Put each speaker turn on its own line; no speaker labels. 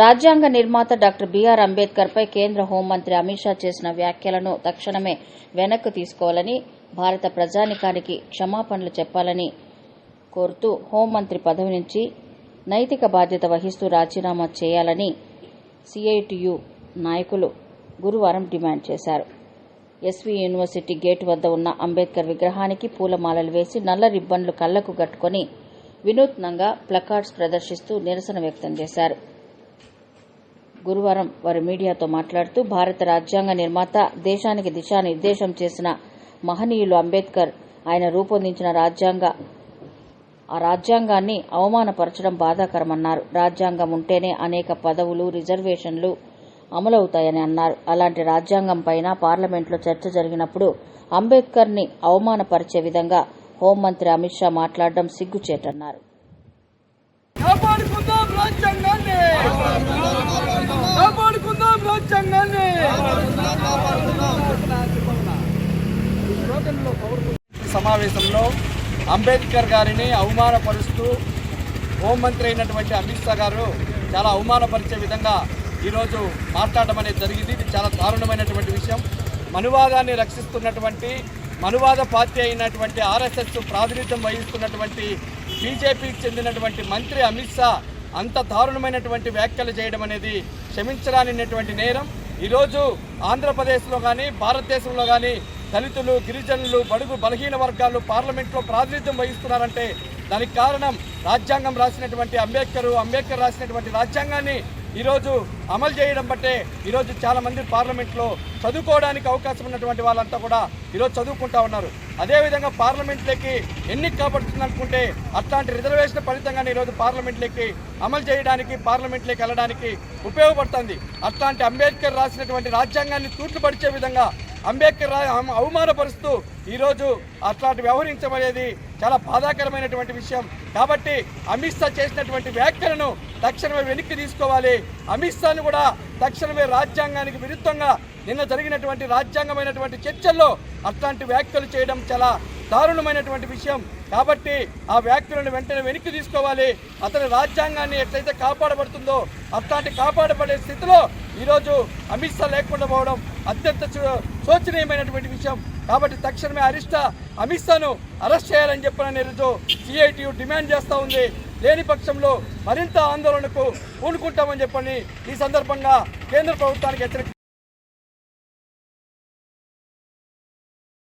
రాజ్యాంగ నిర్మాత doctor BR Ambedkar పై కేంద్ర హోంమంత్రి అమిత్ షా చేసిన వ్యాఖ్యలను తక్షణమే వెనక్కు తీసుకోవాలని భారత ప్రజానికానికి క్షమాపణలు చెప్పాలని కోరుతూ హోంమంత్రి పదవి నుంచి నైతిక బాధ్యత వహిస్తూ రాజీనామా చేయాలని సిఐటియు నాయకులు గురువారం డిమాండ్ చేశారు. ఎస్వీ యూనివర్సిటీ గేటు వద్ద ఉన్న అంబేద్కర్ విగ్రహానికి పూలమాలలు వేసి నల్ల రిబ్బన్లు కళ్ళకు కట్టుకుని వినూత్నంగా ప్లకార్డ్స్ ప్రదర్శిస్తూ నిరసన వ్యక్తం చేశారు. గురువారం వారు మీడియాతో మాట్లాడుతూ భారత రాజ్యాంగ నిర్మాత దేశానికి దిశానిర్దేశం చేసిన మహనీయులు అంబేద్కర్ ఆయన రూపొందించిన రాజ్యాంగ ఆ రాజ్యాంగాన్ని అవమానపరచడం బాధాకరమన్నారు. రాజ్యాంగం ఉంటేనే అనేక పదవులు రిజర్వేషన్లు అమలవుతాయని అన్నారు. అలాంటి రాజ్యాంగం పైన పార్లమెంట్లో చర్చ జరిగినప్పుడు అంబేద్కర్ని అవమానపరిచే విధంగా హోంమంత్రి అమిత్ షా మాట్లాడడం సిగ్గుచేటన్నారు.
రాజ్యాంగాన్ని! సమావేశంలో అంబేద్కర్ గారిని అవమానపరుస్తూ హోంమంత్రి అయినటువంటి అమిత్ షా గారు చాలా అవమానపరిచే విధంగా ఈరోజు మాట్లాడడం అనేది జరిగింది. ఇది చాలా దారుణమైనటువంటి విషయం. మనువాదాన్ని రక్షిస్తున్నటువంటి మనువాద పార్టీ అయినటువంటి ఆర్ఎస్ఎస్ ప్రాతినిధ్యం వహిస్తున్నటువంటి బీజేపీకి చెందినటువంటి మంత్రి అమిత్ షా అంత దారుణమైనటువంటి వ్యాఖ్యలు చేయడం అనేది క్షమించరానిటువంటి నేరం. ఈరోజు ఆంధ్రప్రదేశ్లో కానీ భారతదేశంలో కానీ దళితులు గిరిజనులు బడుగు బలహీన వర్గాలు పార్లమెంట్లో ప్రాతినిధ్యం వహిస్తున్నారంటే దానికి కారణం రాజ్యాంగం రాసినటువంటి అంబేద్కర్. అంబేద్కర్ రాసినటువంటి రాజ్యాంగాన్ని ఈరోజు అమలు చేయడం బట్టే ఈరోజు చాలామంది పార్లమెంట్లో చదువుకోవడానికి అవకాశం ఉన్నటువంటి వాళ్ళంతా కూడా ఈరోజు చదువుకుంటా ఉన్నారు. అదేవిధంగా పార్లమెంట్లోకి ఎన్నిక కాబడుతుంది అనుకుంటే అట్లాంటి రిజర్వేషన్ ఫలితంగానే ఈరోజు పార్లమెంట్లోకి అమలు చేయడానికి పార్లమెంట్లోకి వెళ్ళడానికి ఉపయోగపడుతుంది. అట్లాంటి అంబేద్కర్ రాసినటువంటి రాజ్యాంగాన్ని తూట్లు పడిచే విధంగా అంబేద్కర్ అవమానపరుస్తూ ఈరోజు అట్లాంటి వ్యవహరించబడేది చాలా బాధాకరమైనటువంటి విషయం. కాబట్టి అమిత్ షా చేసినటువంటి వ్యాఖ్యలను తక్షణమే వెనక్కి తీసుకోవాలి. అమిత్ షాను కూడా తక్షణమే రాజ్యాంగానికి విరుద్ధంగా నిన్న జరిగినటువంటి రాజ్యాంగమైనటువంటి చర్చల్లో అట్లాంటి వ్యాఖ్యలు చేయడం చాలా దారుణమైనటువంటి విషయం. కాబట్టి ఆ వ్యాఖ్యలను వెంటనే వెనక్కి తీసుకోవాలి. అతని రాజ్యాంగాన్ని ఎట్లయితే కాపాడబడుతుందో అట్లాంటి కాపాడబడే స్థితిలో ఈరోజు అమిత్ షా లేకుండా పోవడం అత్యంత శోచనీయమైనటువంటి విషయం. కాబట్టి తక్షణమే అరిష్ట అమిత్ షాను అరెస్ట్ చేయాలని చెప్పిన ఈరోజు సిఐటియు డిమాండ్ చేస్తూ ఉంది. లేని పక్షంలో మరింత ఆందోళనకు పూనుకుంటామని చెప్పని ఈ సందర్భంగా కేంద్ర ప్రభుత్వానికి హెచ్చరిక